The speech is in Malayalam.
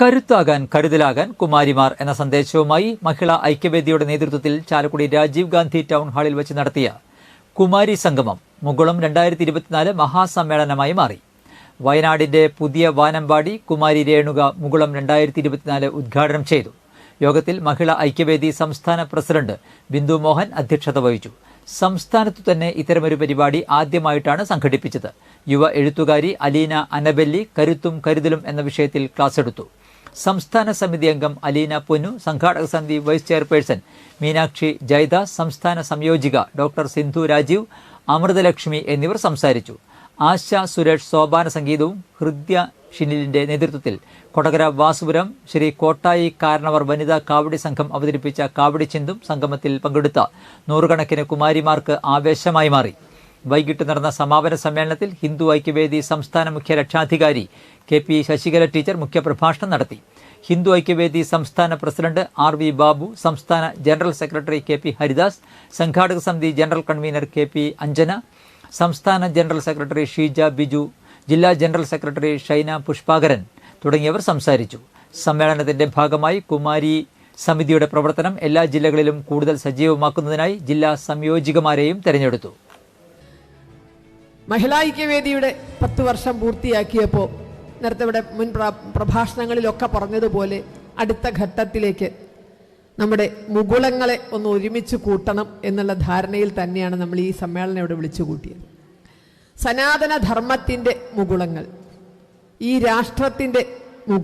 കരുത്താകാൻ കരുതലാകാൻ കുമാരിമാർ എന്ന സന്ദേശവുമായി മഹിളാ ഐക്യവേദിയുടെ നേതൃത്വത്തിൽ ചാലക്കുടി രാജീവ് ഗാന്ധി ടൗൺ ഹാളിൽ വെച്ച് നടത്തിയ കുമാരി സംഗമം മുകുളം രണ്ടായിരത്തി ഇരുപത്തിനാല് മഹാസമ്മേളനമായി മാറി. വയനാടിന്റെ പുതിയ വാനമ്പാടി കുമാരി രേണുക മുകുളം രണ്ടായിരത്തി ഇരുപത്തിനാല് ഉദ്ഘാടനം ചെയ്തു. യോഗത്തിൽ മഹിളാ ഐക്യവേദി സംസ്ഥാന പ്രസിഡന്റ് ബിന്ദു മോഹൻ അധ്യക്ഷത വഹിച്ചു. സംസ്ഥാനത്തു തന്നെ ഇത്തരമൊരു പരിപാടി ആദ്യമായിട്ടാണ് സംഘടിപ്പിച്ചത്. യുവ എഴുത്തുകാരി അലീന അനബെല്ലി കരുത്തും കരുതലും എന്ന വിഷയത്തിൽ ക്ലാസ് എടുത്തു. സംസ്ഥാന സമിതി അംഗം അലീന പൊന്നു സംഘാടക സമിതി വൈസ് ചെയർപേഴ്സൺ മീനാക്ഷി ജയദാസ് സംസ്ഥാന സംയോജിക ഡോക്ടർ സിന്ധു രാജീവ് അമൃതലക്ഷ്മി എന്നിവർ സംസാരിച്ചു. ആശ സുരേഷ് സോപാന സംഗീതവും ഹൃദ്യ ഷിനിലിന്റെ നേതൃത്വത്തിൽ കൊടകര വാസുപുരം ശ്രീ കോട്ടായി കാരണവർ വനിതാ കാവടി സംഘം അവതരിപ്പിച്ച കാവടി ചിന്തും സംഗമത്തിൽ പങ്കെടുത്ത നൂറുകണക്കിന് കുമാരിമാർക്ക് ആവേശമായി മാറി. വൈകിട്ട് നടന്ന സമാപന സമ്മേളനത്തിൽ ഹിന്ദു ഐക്യവേദി സംസ്ഥാന മുഖ്യ രക്ഷാധികാരി കെ പി ശശികല ടീച്ചർ മുഖ്യപ്രഭാഷണം നടത്തി. ഹിന്ദു ഐക്യവേദി സംസ്ഥാന പ്രസിഡന്റ് ആർ വി ബാബു സംസ്ഥാന general secretary K P Haridas സംഘാടക സമിതി general convener K P Anjana സംസ്ഥാന ജനറൽ സെക്രട്ടറി ഷീജ ബിജു ജില്ലാ ജനറൽ സെക്രട്ടറി ഷൈന പുഷ്പാകരൻ തുടങ്ങിയവർ സംസാരിച്ചു. സമ്മേളനത്തിന്റെ ഭാഗമായി കുമാരി സമിതിയുടെ പ്രവർത്തനം എല്ലാ ജില്ലകളിലും കൂടുതൽ സജീവമാക്കുന്നതിനായി ജില്ലാ സംയോജികമാരെയും തെരഞ്ഞെടുത്തു. മഹിളാ ഐക്യവേദിയുടെ പത്ത് വർഷം പൂർത്തിയാക്കിയപ്പോൾ നേരത്തെ ഇവിടെ മുൻ പ്ര- പ്രഭാഷണങ്ങളിലൊക്കെ പറഞ്ഞതുപോലെ അടുത്ത ഘട്ടത്തിലേക്ക് നമ്മുടെ മുകുളങ്ങളെ ഒന്ന് ഒരുമിച്ച് കൂട്ടണം എന്നുള്ള ധാരണയിൽ തന്നെയാണ് നമ്മൾ ഈ സമ്മേളനം ഇവിടെ വിളിച്ചു കൂട്ടിയത്. സനാതനധർമ്മത്തിന്റെ മുകുളങ്ങൾ ഈ രാഷ്ട്രത്തിന്റെ മു